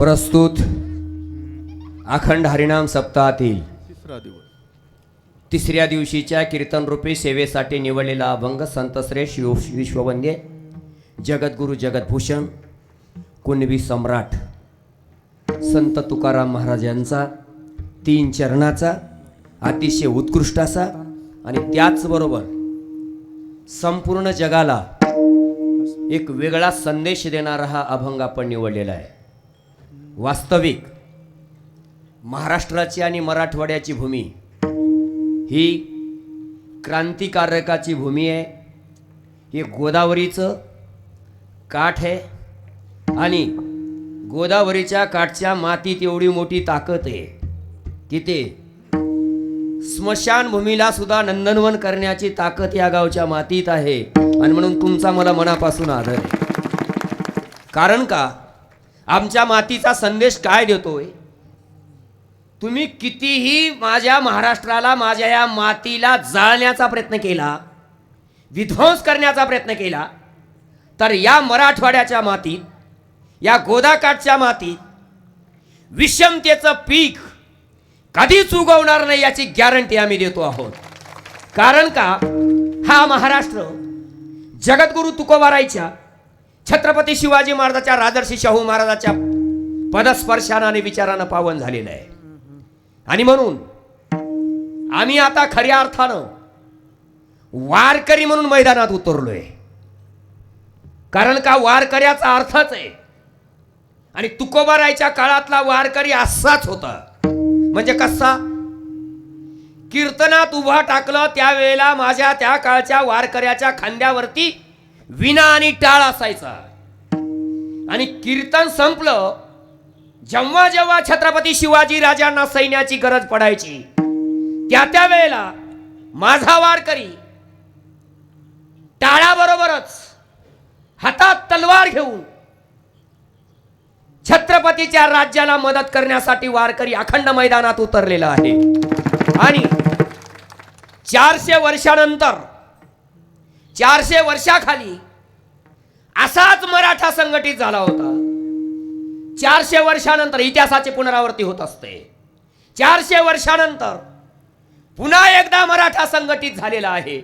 प्रस्तुत अखंड हरिनाम सप्ताहातील तिसरा दिवस. तिसऱ्या दिवशीच्या कीर्तनरूपी सेवेसाठी निवडलेला अभंग संतश्रेष्ठ विश्व विश्ववंद्य जगद्गुरु जगद्भूषण कुणबी सम्राट संत तुकाराम महाराजांचा तीन चरणाचा अतिशय उत्कृष्ट असा आणि त्याचबरोबर संपूर्ण जगाला एक वेगळा संदेश देणारा हा अभंग आपण निवडलेला आहे. वास्तविक. महाराष्ट्राची आणि मराठवाड्याची भूमी. ही क्रांतिकारकाची भूमी आहे. हे गोदावरीचं काठ आहे. आणि गोदावरीच्या काठच्या मातीत एवढी मोठी ताकद आहे की ते स्मशानभूमीला सुद्धा नंदनवन करण्याची ताकद या गावच्या मातीत आहे. आणि म्हणून तुमचा मला मनापासून आदर आहे. कारण का? आमच्या मातीचा संदेश काय देतोय? तुम्ही कितीही माझ्या महाराष्ट्राला माझ्या या मातीला जाळण्याचा प्रयत्न केला विध्वंस करण्याचा प्रयत्न केला तर या मराठवाड्याच्या मातीत या गोदाकाठच्या मातीत विषमतेचं पीक कधीच उगवणार नाही याची गॅरंटी आम्ही देतो आहोत. कारण का? हा महाराष्ट्र जगद्गुरु तुकोबारायच्या छत्रपती शिवाजी महाराजाच्या राजर्षी शाहू महाराजाच्या पदस्पर्शानं आणि विचारानं पावन झालेलं आहे. आणि म्हणून आम्ही आता खऱ्या अर्थानं वारकरी म्हणून मैदानात उतरलोय. कारण का वारकऱ्याचा अर्थच आहे. आणि तुकोबारायच्या काळातला वारकरी असाच होता. म्हणजे कसा? कीर्तनात उभा टाकलं त्यावेळेला माझ्या त्या काळच्या वारकऱ्याच्या खांद्यावरती विना आणि टाळ असायचा. आणि कीर्तन संपलं जेव्हा जेव्हा छत्रपती शिवाजी राजांना सैन्याची गरज पडायची त्या त्या वेळेला माझा वारकरी टाळाबरोबरच हातात तलवार घेऊन छत्रपतीच्या राज्याला मदत करण्यासाठी वारकरी अखंड मैदानात उतरलेला आहे. आणि चारशे वर्षानंतर चारशे वर्षाखाली असाच मराठा संघटित झाला होता. चारशे वर्षानंतर इतिहासाची पुनरावृत्ती होत असते. चारशे वर्षानंतर पुन्हा एकदा मराठा संघटित झालेला आहे.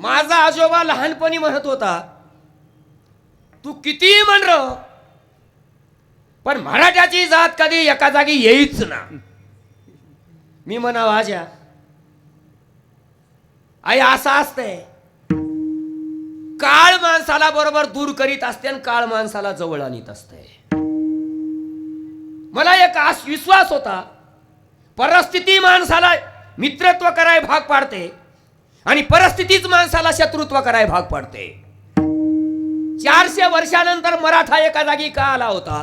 माझा आजोबा लहानपणी म्हणत होता तू किती म्हण पण मराठ्याची जात कधी एका जागी येईच ना. मी म्हणा आज्या आई असं असतंय. काळ माणसाला बरोबर दूर करीत असते आणि काळ माणसाला जवळ आणीत असते. मला एक आस विश्वास होता परिस्थिती माणसाला मित्रत्व कराय भाग पाडते आणि परिस्थितीच माणसाला शत्रुत्व कराय भाग पाडते. चारशे वर्षानंतर मराठा एका जागी का आला होता?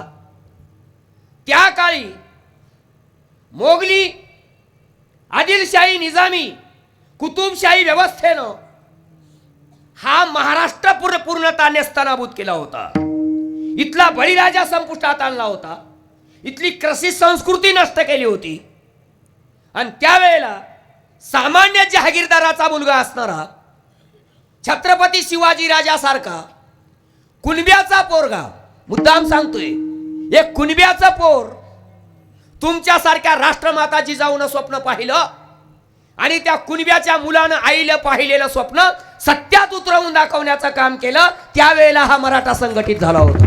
त्या काळी मोगली आदिलशाही निजामी कुतुबशाही व्यवस्थेनं हा महाराष्ट्र पूर्ण पूर्णता नेस्तनाभूत केला होता. इथला बळीराजा संपुष्टात आणला होता. इथली कृषी संस्कृती नष्ट केली होती. आणि त्यावेळेला सामान्य जहागीरदाराचा मुलगा असणारा छत्रपती शिवाजी राजासारखा कुणब्याचा पोरगा मुद्दाम सांगतोय एक कुणब्याचा पोर तुमच्यासारख्या राष्ट्रमाता जाऊन स्वप्न पाहिलं आणि त्या कुणब्याच्या मुलानं आईला पाहिलेलं स्वप्न सत्यात उतरवून दाखवण्याचं काम केलं त्यावेळेला हा मराठा संघटित झाला होता.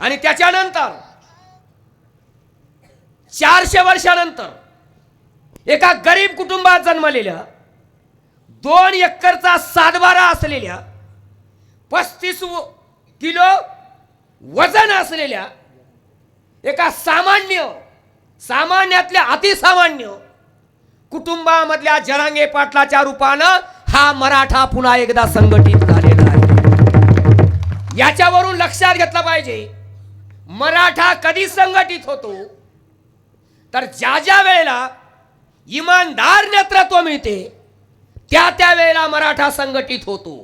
आणि त्याच्यानंतर चारशे वर्षानंतर एका गरीब कुटुंबात जन्मलेल्या दोन एकरचा सातबारा असलेल्या पस्तीस किलो वजन असलेल्या एका सामान्य सामान्यातल्या अतिसामान्य कुटुंबामधल्या जरांगे पाटलाच्या रूपानं हा मराठा पुन्हा एकदा संघटित झालेला आहे. याच्यावरून लक्षात घेतलं पाहिजे मराठा कधी संघटित होतो? तर ज्या ज्या वेळेला इमानदार नेतृत्व मिळते त्या त्या वेळेला मराठा संघटित होतो.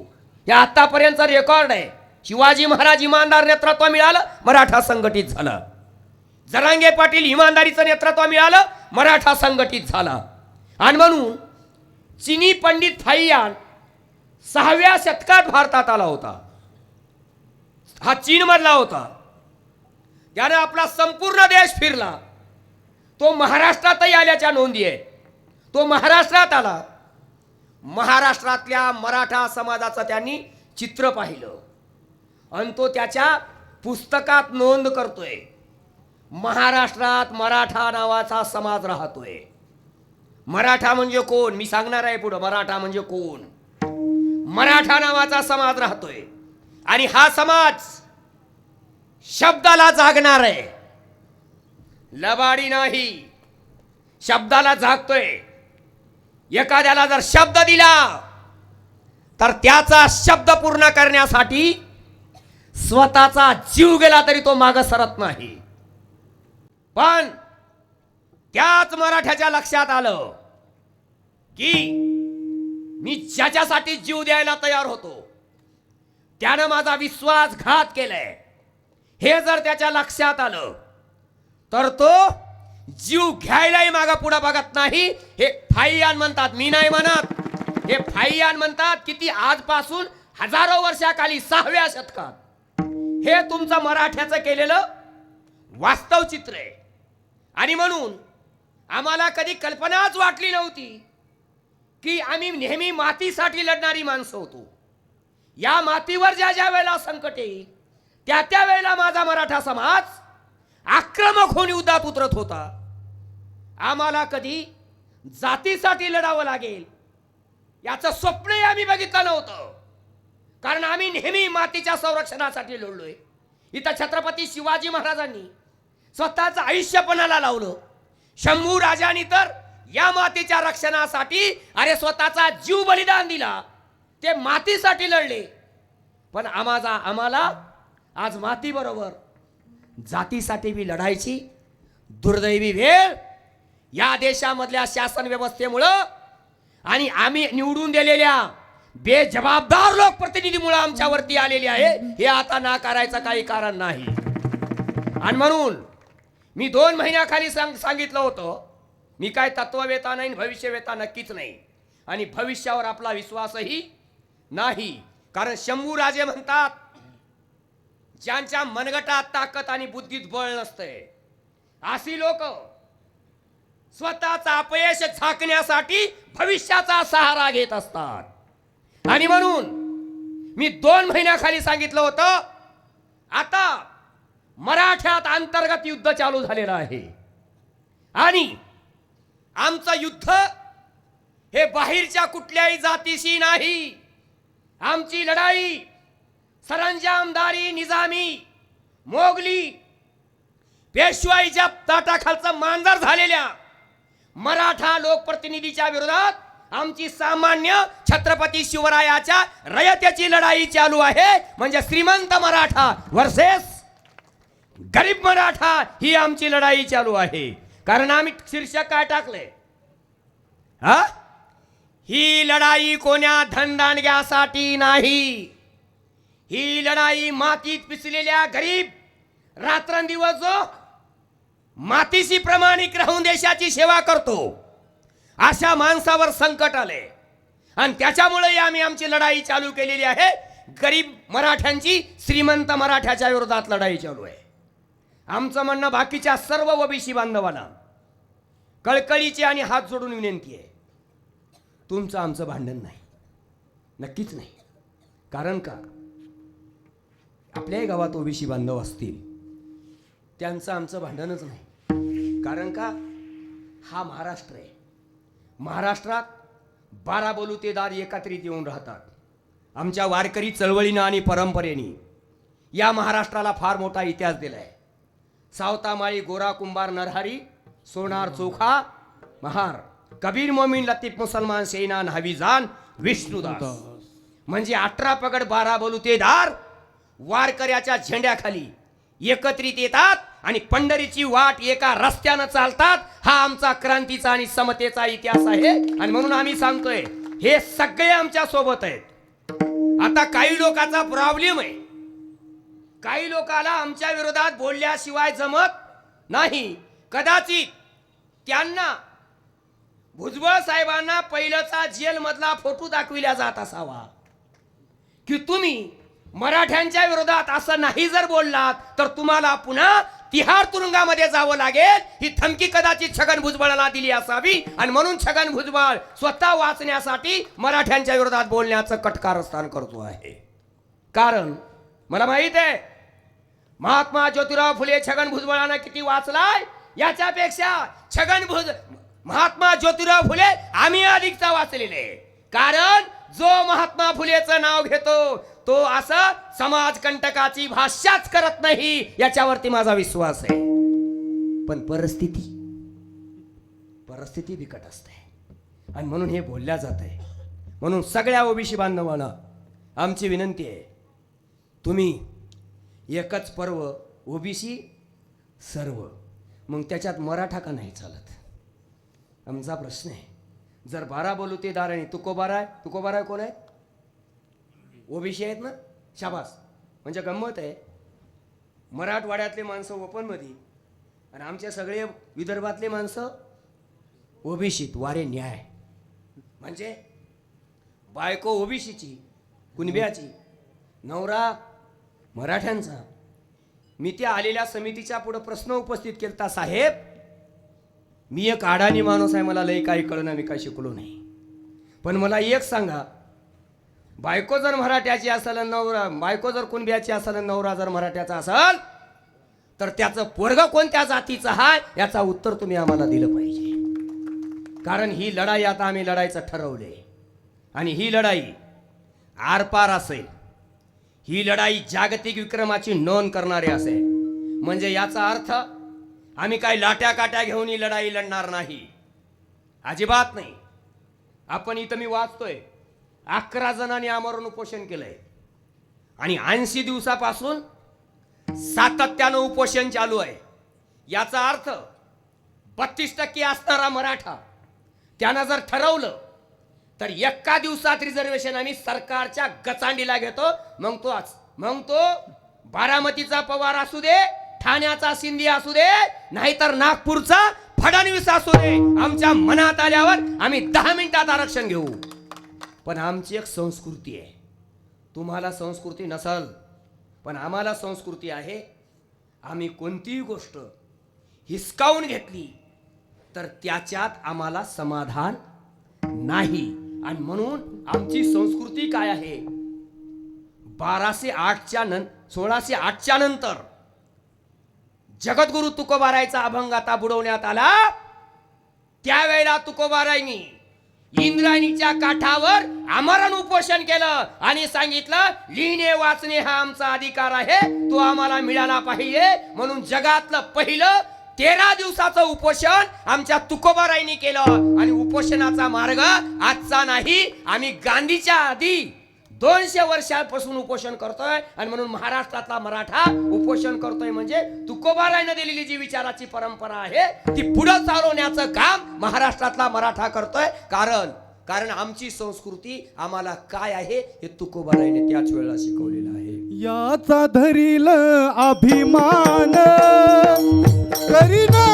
हे आतापर्यंतचा रेकॉर्ड आहे. शिवाजी महाराज इमानदार नेतृत्व मिळालं मराठा संघटित झाला. जरांगे पाटील इमानदारीचं नेतृत्व मिळालं मराठा संघटित झाला. आणि म्हणून चिनी पंडित फाईयान सहाव्या शतकात भारतात आला होता. हा चीनमधला होता. त्यानं आपला संपूर्ण देश फिरला. तो महाराष्ट्रातही आल्याच्या नोंदी आहे तो महाराष्ट्रात आला. महाराष्ट्रातल्या मराठा समाजाचं त्यांनी चित्र पाहिलं. आणि तो त्याच्या पुस्तकात नोंद करतोय. महाराष्ट्रात मराठा नावाचा समाज राहतोय. मराठा म्हणजे कोण? मी सांगणार आहे पुढं मराठा म्हणजे कोण? मराठा नावाचा समाज राहतोय. आणि हा समाज शब्दाला जागणार आहे. लबाडी नाही शब्दाला जागतोय. एखाद्याला जर शब्द दिला तर त्याचा शब्द पूर्ण करण्यासाठी स्वतःचा जीव गेला तरी तो माग सरत नाही. पण त्याच मराठ्याच्या लक्षात आलं की मी ज्याच्यासाठी जीव द्यायला तयार होतो त्यानं माझा विश्वासघात केलाय. हे जर त्याच्या लक्षात आलं तर तो जीव घ्यायलाही मागा पुढे बघत नाही. हे फाईयान म्हणतात मी नाही म्हणत. हे फाईयान म्हणतात किती आजपासून हजारो वर्षाखाली सहाव्या शतकात. हे तुमचं मराठ्याचं केलेलं वास्तव चित्र आहे. आणि म्हणून आम्हाला कधी कल्पनाच वाटली नव्हती की आम्ही नेहमी मातीसाठी लढणारी माणसं होतो. या मातीवर ज्या ज्या वेळेला संकट येईल त्या त्या वेळेला माझा मराठा समाज आक्रमक होऊन युद्धात उतरत होता. आम्हाला कधी जातीसाठी लढावं लागेल याचं स्वप्नही आम्ही बघितलं नव्हतं. कारण आम्ही नेहमी मातीच्या संरक्षणासाठी लढलोय. इथं छत्रपती शिवाजी महाराजांनी स्वतःचं आयुष्य पणाला लावलं. शंभू राजांनी तर या मातीच्या रक्षणासाठी अरे स्वतःचा जीव बलिदान दिला. ते मातीसाठी लढले. पण आम्हाला आम्हाला आज मातीबरोबर जातीसाठी बी लढायची दुर्दैवी वेळ. या देशामधल्या शासन व्यवस्थेमुळं आणि आम्ही निवडून दिलेल्या बेजबाबदार लोकप्रतिनिधीमुळे आमच्यावरती आलेली आहे. हे आता नाकारायचं काही कारण नाही. आणि म्हणून मी दोन महिन्याखाली सांग सांगितलं होतं मी काय तत्ववेता नाही भविष्यवेता नक्कीच नाही. आणि भविष्यावर आपला विश्वासही नाही. कारण शंभू राजे म्हणतात ज्यांच्या मनगटात ताकद आणि बुद्धीत बळ नसतंय अशी लोक स्वतःचा अपयश झाकण्यासाठी भविष्याचा सहारा घेत असतात. आणि म्हणून मी दोन महिन्याखाली सांगितलं होतं आता मराठ्यात अंतर्गत युद्ध चालू झालेलं आहे. आणि आमचं युद्ध हे बाहेरच्या कुठल्याही जातीशी नाही. आमची लढाई सरंजामदारी निजामी मोगली पेशवाईच्या ताटाखालचं मांजर झालेल्या मराठा लोकप्रतिनिधीच्या विरोधात आमची सामान्य छत्रपती शिवरायाच्या रयतेची लढाई चालू आहे. म्हणजे श्रीमंत मराठा वर्सेस गरीब मराठा ही आमची लढाई चालू आहे. कारण आम्ही शीर्षक काय टाकले हा? ही लढाई कोण्या धनदांडग्यासाठी नाही. ही लढाई मातीत पिसलेल्या गरीब रात्रंदिवस जो मातीशी प्रमाणिक राहून देशाची सेवा करतो अशा माणसावर संकट आले आणि त्याच्यामुळे आम्ही आमची लढाई चालू केलेली आहे. गरीब मराठ्यांची श्रीमंत मराठ्याच्या विरोधात लढाई चालू आहे. आमचं म्हणणं बाकीच्या सर्व ओबीसी बांधवांना कळकळीची आणि हात जोडून विनंती आहे तुमचं आमचं भांडण नाही. नक्कीच नाही. कारण का? आपल्याही गावात ओबीसी बांधव असतील त्यांचं आमचं भांडणच नाही. कारण का? हा महाराष्ट्र आहे. महाराष्ट्रात बारा बलुतेदार एकत्रित येऊन राहतात. आमच्या वारकरी चळवळीनं आणि परंपरेने या महाराष्ट्राला फार मोठा इतिहास दिला आहे सावतामाळी गोरा कुंभार नरहरी सोनार चोखा महार कबीर मोमीन लतीफ मुसलमान सेनान हवीजान विष्णुदास म्हणजे अठरा पगड बारा बलुतेदार वारकऱ्याच्या झेंड्याखाली एकत्रित येतात आणि पंढरीची वाट एका रस्त्यानं चालतात. हा आमचा क्रांतीचा आणि समतेचा इतिहास आहे. आणि म्हणून आम्ही सांगतोय हे सगळे आमच्यासोबत आहेत. आता काही लोकांचा प्रॉब्लेम आहे. काही लोकाला आमच्या विरोधात बोलल्याशिवाय जमत नाही. कदाचित त्यांना भुजबळ साहेबांना पहिल्याचा जेलमधला फोटो दाखविला जात असावा. की तुम्ही मराठ्यांच्या विरोधात असं नाही जर बोललात तर तुम्हाला पुन्हा तिहार तुरुंगामध्ये जावं लागेल. ही धमकी कदाचित छगन भुजबळाला दिली असावी. आणि म्हणून छगन भुजबळ स्वतः वाचण्यासाठी मराठ्यांच्या विरोधात बोलण्याचं कटकारस्थान करतो आहे. कारण मला माहीत आहे. महात्मा ज्योतिराव फुले छगन भुजबळानं किती वाचलाय? याच्यापेक्षा छगन भुज महात्मा ज्योतिराव फुले आम्ही अधिकचा वाचलेले. कारण जो महात्मा फुलेचं नाव घेतो तो असं समाज कंटकाची भाष्याच करत नाही याच्यावरती माझा विश्वास आहे. पण परिस्थिती परिस्थिती बिकट असते. आणि म्हणून हे बोलल्या जात आहे म्हणून सगळ्या ओबीसी बांधवांना आमची विनंती आहे तुम्ही एकच पर्व ओबीसी सर्व. मग त्याच्यात मराठा का नाही चालत? आमचा प्रश्न आहे. जर बारा बलुतेदार आणि तुकोबारा आहे? तुकोबारा कोण आहे? ओबीसी आहेत ना? शाबास. म्हणजे गंमत आहे. मराठवाड्यातले माणसं ओपनमध्ये आणि आमचे सगळे विदर्भातले माणसं ओबीसीत. वारे न्याय. म्हणजे बायको ओबीसीची कुणब्याची नवरा मराठ्यांचा. मी त्या आलेल्या समितीच्या पुढे प्रश्न उपस्थित केलता साहेब. मी एक आडाणी माणूस आहे मला लई काही कळणं मी काय शिकलो नाही. पण मला एक सांगा बायको जर मराठ्याची असेल नवरा बायको जर कुणब्याची असेल नवरा जर मराठ्याचा असेल तर त्याचं पोरग कोणत्या जातीचं आहे याचा उत्तर तुम्ही आम्हाला दिलं पाहिजे. कारण ही लढाई आता आम्ही लढायचं ठरवले आणि ही लढाई आरपार असेल. ही लढाई जागतिक विक्रमाची नोंद करणारी असे. म्हणजे याचा अर्थ आम्ही काही लाट्या काट्या घेऊन ही लढाई लढणार नाही. अजिबात नाही. आपण इथं मी वाचतोय. अकरा जणांनी आमरण उपोषण केलंय. आणि ऐंशी दिवसापासून सातत्यानं उपोषण चालू आहे. याचा अर्थ बत्तीस टक्के असणारा मराठा त्यानं जर ठरवलं तर एका दिवसात रिझर्वेशन आम्ही सरकारच्या गचांडीला घेतो. मग तो मग तो बारामतीचा पवार असू दे ठाण्याचा शिंदे असू दे नाहीतर नागपूरचा फडणवीस असू दे. आमच्या मनात आल्यावर आम्ही दहा मिनिटात आरक्षण घेऊ. पण आमची एक संस्कृती आहे. तुम्हाला संस्कृती नसल पण आम्हाला संस्कृती आहे. आम्ही कोणतीही गोष्ट हिसकावून घेतली तर त्याच्यात आम्हाला समाधान नाही. आणि म्हणून आमची संस्कृती काय आहे? बाराशे आठच्या नं सोळाशे आठच्या नंतर जगद्गुरु तुकोबारायचा अभंग आता बुडवण्यात आला. त्यावेळेला तुकोबारायनी इंद्रायणीच्या काठावर आमरण उपोषण केलं आणि सांगितलं लिहिणे वाचणे हा आमचा अधिकार आहे. तो आम्हाला मिळाला पाहिजे. म्हणून जगातलं पहिलं तेरा दिवसाचं उपोषण आमच्या तुकोबाराईनी केलं. आणि उपोषणाचा मार्ग आजचा नाही. आम्ही गांधीच्या आधी दोनशे वर्षापासून उपोषण करतोय आणि म्हणून महाराष्ट्रातला मराठा उपोषण करतोय म्हणजे तुकोबारायनं दिलेली जी विचाराची परंपरा आहे ती पुढे चालवण्याचं काम महाराष्ट्रातला मराठा करतोय. कारण कारण आमची संस्कृती आम्हाला काय आहे हे तुकोबारायने त्याच वेळेला शिकवलेलं आहे. याचा धरील अभिमान. करीना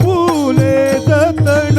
फुले जतन